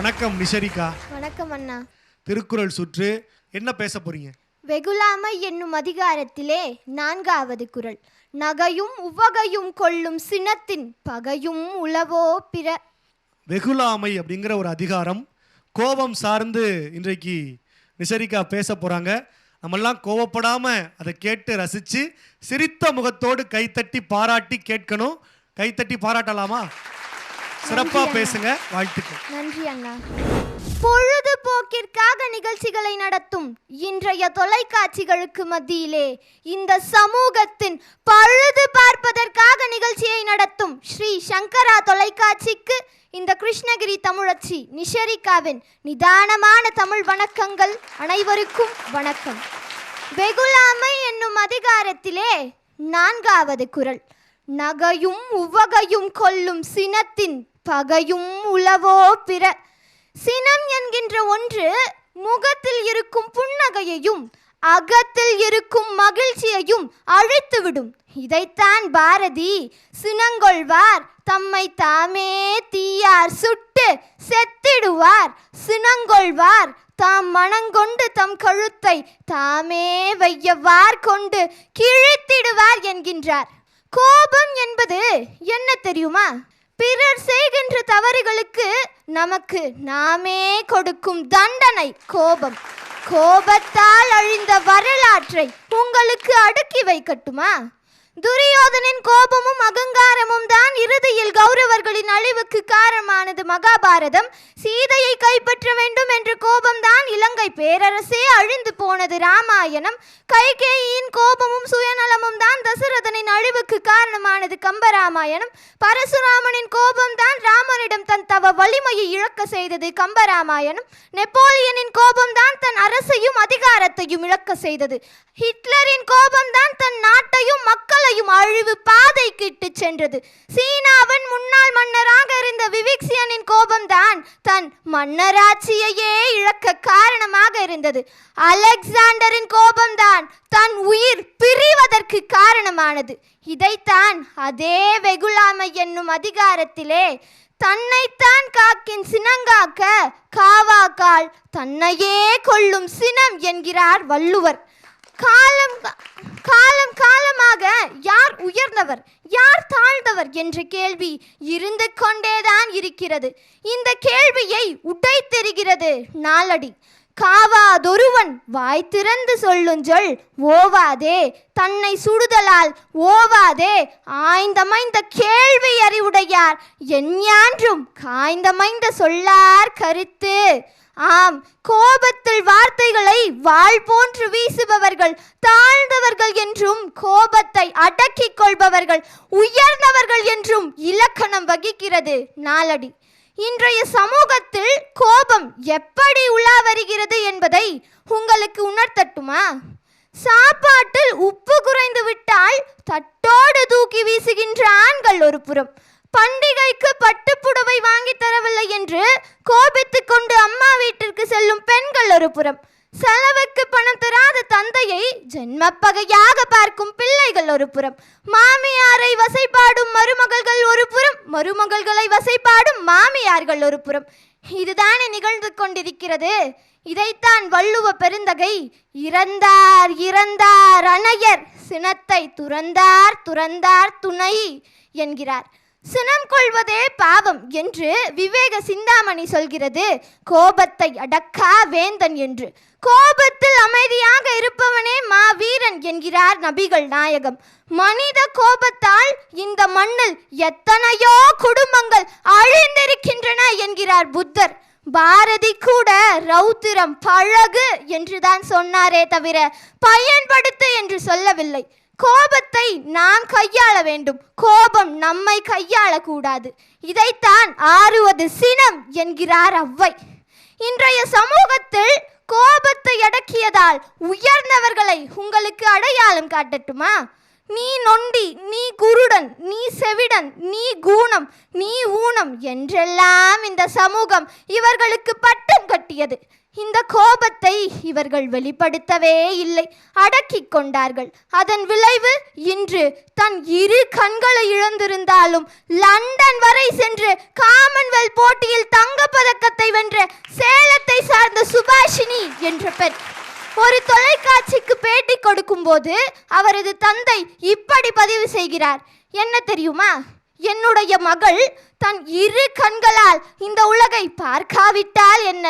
வணக்கம் நிஷரிகா வணக்கம் அண்ணா. திருக்குறள் சுற்று. என்ன பேச போறீங்க? வெகுளாமை என்னும் அதிகாரத்திலே நான்காவது குறள். நகையும் உவகையும் கொள்ளும் சினத்தின் பகையும் உளவோ பிற. வெகுளாமை அப்படிங்கிற ஒரு அதிகாரம் கோபம் சார்ந்து இன்றைக்கு நிஷரிகா பேச போறாங்க. நம்மெல்லாம் கோவப்படாம அதை கேட்டு ரசிச்சு சிரித்த முகத்தோடு கைத்தட்டி பாராட்டி கேட்கணும். கைத்தட்டி பாராட்டலாமா? சிறப்பா பேசுங்க. வாழ்த்துக்கள். நன்றி அண்ணா. பொழுதுபோக்கிற்காக நிகழ்ச்சிகளை நடத்தும் இன்றைய தொலைக்காட்சிகளுக்கு மத்தியிலே இந்த சமூகத்தின் பழுது பார்ப்பதற்காக நிகழ்ச்சியை நடத்தும் ஸ்ரீ சங்கரா தொலைக்காட்சிக்கு இந்த கிருஷ்ணகிரி தமிழச்சி நிஷரிகாவின் நிதானமான தமிழ் வணக்கங்கள் அனைவருக்கும் வணக்கம். வெகுளாமை என்னும் அதிகாரத்திலே நான்காவது குறள் நகையும் உவகையும் கொல்லும் சினத்தின் பகையும் உளவோ பிற சினம் என்கின்ற ஒன்று முகத்தில் இருக்கும் புன்னகையையும் அகத்தில் இருக்கும் மகிழ்ச்சியையும் அழித்துவிடும். இதைத்தான் பாரதி சினங்கொள்வார். தம்மை தாமே தீயார் சுட்டு செத்திடுவார். சினங்கொள்வார். தாம் மனங்கொண்டு தம் கழுத்தை தாமே வையவார் கொண்டு கிழித்திடுவார் என்கின்றார். கோபம் என்பது என்ன தெரியுமா? பிறர் செய்கின்ற தவறுகளுக்கு நமக்கு நாமே கொடுக்கும் தண்டனை கோபம். கோபத்தால் அழிந்த வரலாற்றை உங்களுக்கு அடுக்கி வைக்கட்டுமா? துரியோதனின் கோபமும் அகங்காரமும் தான் இறுதியில் கௌரவர்களின் அழிவுக்கு காரணமானது மகாபாரதம். சீதையை கைப்பற்ற வேண்டும் என்ற கோபம்தான் இலங்கை பேரரசே அழிந்து போனது ராமாயணம். கைகேயின் கோபமும் சுயநலமும் தான் தசரதனின் அழிவுக்கு காரணமானது கம்பராமாயணம். பரசுராமனின் கோபம்தான் ராமனிடம் தன் தவ வலிமையை இழக்க செய்தது கம்பராமாயணம். நெப்போலியனின் கோபம்தான் தன் அரசையும் அதிகாரத்தையும் இழக்க செய்தது. ஹிட்லரின் கோபம்தான் தன் நாட்டையும் மக்களையும் அழிவு பாதைக்கு இட்டு சென்றது. சீனாவின் முன்னாள் மன்னராக இருந்த விவிக்சியனின் கோபம்தான் தன் மன்னராட்சியையே இழக்க காரணமாக இருந்தது. அலெக்சாண்டரின் கோபம்தான் தன் உயிர் பிரிவதற்கு காரணமானது. இதைத்தான் அதே வெகுளாமை என்னும் அதிகாரத்திலே தன்னைத்தான் காக்கின் சினங்காக்க காவாக்கால் தன்னையே கொள்ளும் சினம் என்கிறார் வள்ளுவர். காலம் காலம் காலமாக யார் உயர்ந்தவர் யார் தாழ்ந்தவர் என்ற கேள்வி இருந்து கொண்டேதான் இருக்கிறது. இந்த கேள்வியை உடைத்தெறிகிறது நாளடி. காவாதொருவன் வாய் திறந்து சொல்லுஞ்சொல் ஓவாதே தன்னை சுடுதலால் ஓவாதே. ஆய்ந்தமைந்த கேள்வி அறிவுடையார் எஞ்ஞான்றும் காய்ந்தமைந்த சொல்லார் கருத்து. ஆம் கோபத்தில் வார்த்தைகளை வாள் போன்று வீசுபவர்கள் தாழ்ந்தவர்கள் என்றும் கோபத்தை அடக்கிக் கொள்பவர்கள் உயர்ந்தவர்கள் என்றும் இலக்கணம் வகிக்கிறது நாளடி. இன்றைய சமூகத்தில் கோபம் எப்படி உலா வருகிறது என்பதை உங்களுக்கு உணர்த்தட்டுமா? சாப்பாட்டில் உப்பு குறைந்து விட்டால் தட்டோடு தூக்கி வீசுகின்ற ஆண்கள் ஒரு புறம் பண்டிகைக்கு பட்டுப்புடவை வாங்கி தரவில்லை என்று கோபித்துக் கொண்டு அம்மா வீட்டிற்கு செல்லும் பெண்கள் ஒரு புறம் செலவுக்கு பணம் தராத தந்தையை ஜென்மப்பகையாக பார்க்கும் பிள்ளைகள் ஒரு புறம் மாமியாரை வசைப்பாடும் மருமகள்கள் ஒரு புறம் மருமகள்களை வசைப்பாடும் மாமியார்கள் ஒரு புறம் இதுதானே நிகழ்ந்து கொண்டிருக்கிறது. இதைத்தான் வள்ளுவ பெருந்தகை இறந்தார் இறந்தார் அணையர் சினத்தை துறந்தார் துறந்தார் துணை என்கிறார். சினம் கொள்வதே பாவம் என்று விவேக சிந்தாமணி சொல்கிறது. கோபத்தை அடக்கா வேந்தன் என்று. கோபத்தில் அமைதியாக இருப்பவனே மாவீரன் என்கிறார் நபிகள் நாயகம். மனித கோபத்தால் இந்த மண்ணில் எத்தனையோ குடும்பங்கள் அழிந்திருக்கின்றன என்கிறார் புத்தர். பாரதி கூட ரௌத்திரம் பழகு என்றுதான் சொன்னாரே தவிர பயன்படுத்து என்று சொல்லவில்லை. கோபத்தை நாம் கையாள வேண்டும். கோபம் நம்மை கையாளக்கூடாது. இதைத்தான் ஆறுவது சினம் என்கிறார் அவ்வை. இன்றைய சமூகத்தில் கோபத்தை அடக்கியதால் உயர்ந்தவர்களை உங்களுக்கு அடையாளம் காட்டட்டுமா? நீ நொண்டி நீ குருடன் நீ செவிடன் நீ கூணம் நீ ஊனம் என்றெல்லாம் இந்த சமூகம் இவர்களுக்கு பட்டம் கட்டியது. இந்த கோபத்தை இவர்கள் வெளிப்படுத்தவே இல்லை. அடக்கிக் கொண்டார்கள். அதன் விளைவு இன்று தன் இரு கண்களை இழந்திருந்தாலும் லண்டன் வரை சென்று காமன்வெல்த் போட்டியில் தங்கப்பதக்கத்தை வென்ற சேலத்தை சார்ந்த சுபாஷினி என்ற பெண் ஒரு தொலைக்காட்சிக்கு பேட்டி கொடுக்கும்போது அவரது தந்தை இப்படி பதிவு செய்கிறார். என்ன தெரியுமா? என்னுடைய மகள் தன் இரு கண்களால் இந்த உலகை பார்க்காவிட்டால் என்ன?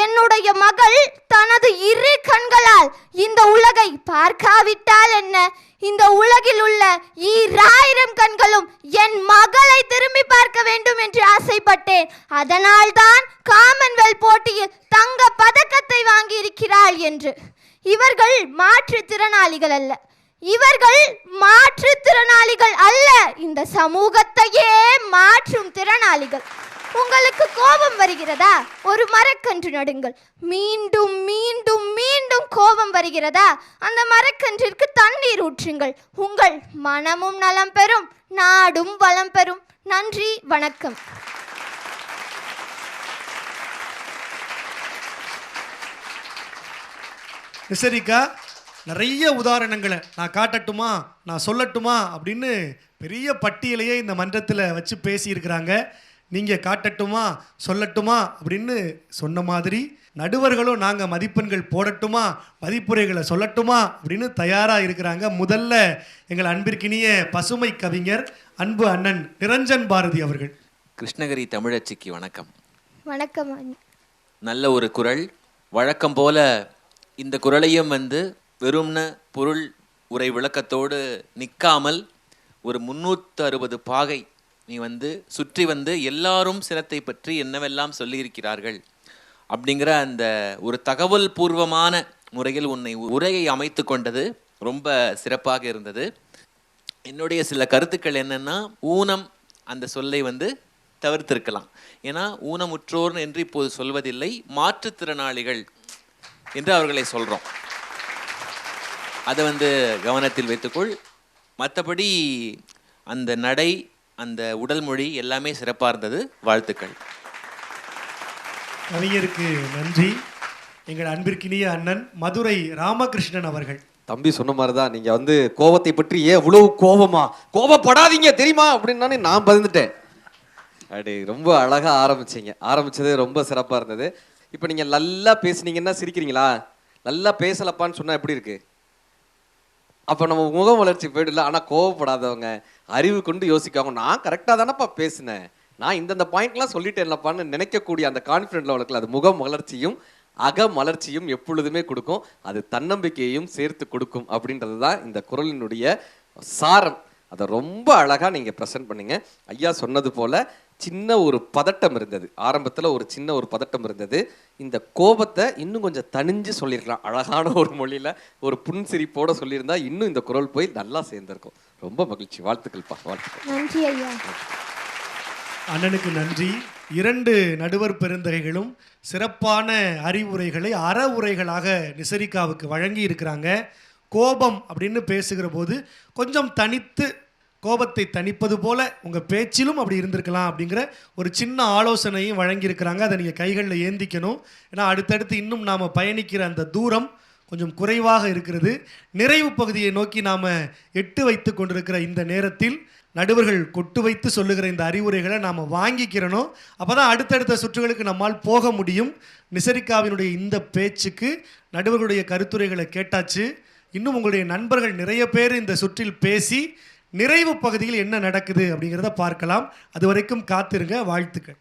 என்னுடைய மகள் தனது இரு கண்களால் இந்த உலகை பார்க்காவிட்டால் என்ன? இந்த உலகில் உள்ள ஈராயிரம் கண்களும் என் மகளை திரும்பி பார்க்க வேண்டும் என்று ஆசைப்பட்டேன். அதனால்தான் காமன்வெல்த் போட்டியில் தங்க பதக்கத்தை வாங்கி இருக்கிறாள் என்று. இவர்கள் மாற்றுத்திறனாளிகள் அல்ல. இவர்கள் மாற்றுத்திறனாளிகள் அல்ல. இந்த சமூகத்தையே மாற்றும் திறனாளிகள். உங்களுக்கு கோபம் வருகிறதா? ஒரு மரக்கன்று நடுங்கள். மீண்டும் மீண்டும் மீண்டும் கோபம் வருகிறதா? அந்த மரக்கன்றிற்கு தண்ணீர் ஊற்றுங்கள். உங்கள் மனமும் நலம் பெறும் நாடும் வளம் பெறும். நன்றி வணக்கம். சரிக்கா நிறைய உதாரணங்களை. நான் காட்டட்டுமா? நான் சொல்லட்டுமா? அப்படின்னு பெரிய பட்டியலையே இந்த மன்றத்தில் வச்சு பேசியிருக்கிறாங்க. நீங்கள் காட்டட்டுமா சொல்லட்டுமா அப்படின்னு சொன்ன மாதிரி நடுவர்களும் நாங்கள் மதிப்பெண்கள் போடட்டுமா மதிப்புரைகளை சொல்லட்டுமா அப்படின்னு தயாராக இருக்கிறாங்க. முதல்ல எங்கள் அன்பிற்கினிய பசுமை கவிஞர் அன்பு அண்ணன் நிரஞ்சன் பாரதி அவர்கள். கிருஷ்ணகிரி தமிழச்சிக்கு வணக்கம். வணக்கம். நல்ல ஒரு குரல். வழக்கம் போல இந்த குரலையும் வந்து வெறும்ன பொருள் உரை விளக்கத்தோடு நிற்காமல் ஒரு முன்னூற்று அறுபது பாகை நீ வந்து சுற்றி வந்து எல்லாரும் சினத்தை பற்றி என்னவெல்லாம் சொல்லியிருக்கிறார்கள்? அப்படிங்கிற அந்த ஒரு தகவல் பூர்வமான முறையில் உன்னை உரையை அமைத்து கொண்டது ரொம்ப சிறப்பாக இருந்தது. என்னுடைய சில கருத்துக்கள் என்னென்னா ஊனம் அந்த சொல்லை வந்து தவிர்த்திருக்கலாம். ஏன்னா ஊனமுற்றோர் என்று இப்போது சொல்வதில்லை மாற்றுத்திறனாளிகள் என்று அவர்களை சொல்கிறோம் அதை வந்து கவனத்தில் வைத்துக்கொள். மற்றபடி அந்த நடை அந்த உடல் மொழி எல்லாமே சிறப்பாக இருந்தது வாழ்த்துக்கள். கவிஞருக்கு நன்றி. எங்கள் அன்பிற்கினிய அண்ணன் மதுரை ராமகிருஷ்ணன் அவர்கள். தம்பி சொன்ன மாதிரி தான் நீங்கள் வந்து கோவத்தை பற்றி ஏன் இவ்வளவு கோவமா கோவப்படாதீங்க தெரியுமா? அப்படின்னானே நான் பதிந்துட்டேன். அப்படி ரொம்ப அழகாக ஆரம்பிச்சீங்க. ஆரம்பிச்சது ரொம்ப சிறப்பாக இருந்தது. இப்போ நீங்கள் நல்லா பேசுனீங்கன்னா சிரிக்கிறீங்களா? நல்லா பேசலப்பான்னு சொன்னால் எப்படி இருக்கு? அப்போ நம்ம முக வளர்ச்சி போயிடல ஆனால் கோவப்படாதவங்க அறிவு கொண்டு யோசிக்காங்க நான் கரெக்டாக தானேப்பா பேசினேன். நான் இந்தந்த பாயிண்ட்லாம் சொல்லிட்டேன்லப்பான்னு நினைக்கக்கூடிய அந்த கான்ஃபிடென்ட் லெவலுக்கு அது முக வளர்ச்சியும் அக மலர்ச்சியும் எப்பொழுதுமே கொடுக்கும். அது தன்னம்பிக்கையையும் சேர்த்து கொடுக்கும் அப்படின்றது தான் இந்த குரலினுடைய சாரம். அதை ரொம்ப அழகாக நீங்கள் ப்ரெசென்ட் பண்ணீங்க. ஐயா சொன்னது போல் சின்ன ஒரு பதட்டம் இருந்தது. ஆரம்பத்தில் ஒரு சின்ன ஒரு பதட்டம் இருந்தது. இந்த கோபத்தை இன்னும் கொஞ்சம் தணிஞ்சு சொல்லியிருக்கலாம். அழகான ஒரு மொழியில் ஒரு புன்சிரிப்போட சொல்லியிருந்தா இன்னும் இந்த குரல் போய் நல்லா சேர்ந்திருக்கும். ரொம்ப மகிழ்ச்சி. வாழ்த்துக்கள்ப்பா. வாழ்த்துக்கள். நன்றி ஐயா. அண்ணனுக்கு நன்றி. இரண்டு நடுவர் பெருந்தகைகளும் சிறப்பான அறிவுரைகளை அற உரைகளாக நிசரிகாவுக்கு வழங்கி இருக்கிறாங்க கோபம் அப்படின்னு பேசுகிற போது கொஞ்சம் தனித்து கோபத்தை தணிப்பது போல உங்கள் பேச்சிலும் அப்படி இருந்திருக்கலாம் அப்படிங்கிற ஒரு சின்ன ஆலோசனையும் வழங்கியிருக்கிறாங்க. அதை நீங்கள் கைகளில் ஏந்திக்கணும். ஏன்னா அடுத்தடுத்து இன்னும் நாம் பயணிக்கிற அந்த தூரம் கொஞ்சம் குறைவாக இருக்கிறது. நிறைவு பகுதியை நோக்கி நாம் எட்டு வைத்து கொண்டிருக்கிற இந்த நேரத்தில் நடுவர்கள் கொட்டு வைத்து சொல்லுகிற இந்த அறிவுரைகளை நாம் வாங்கிக்கிறனோ அப்போ தான் அடுத்தடுத்த சுற்றுகளுக்கு நம்மால் போக முடியும். நிசரிக்காவினுடைய இந்த பேச்சுக்கு நடுவர்களுடைய கருத்துரைகளை கேட்டாச்சு. இன்னும் உங்களுடைய நண்பர்கள் நிறைய பேர் இந்த சுற்றில் பேசி நிறைவு பகுதியில் என்ன நடக்குது அப்படிங்கிறத பார்க்கலாம். அது வரைக்கும் காத்திருங்க. வாழ்த்துக்கள்.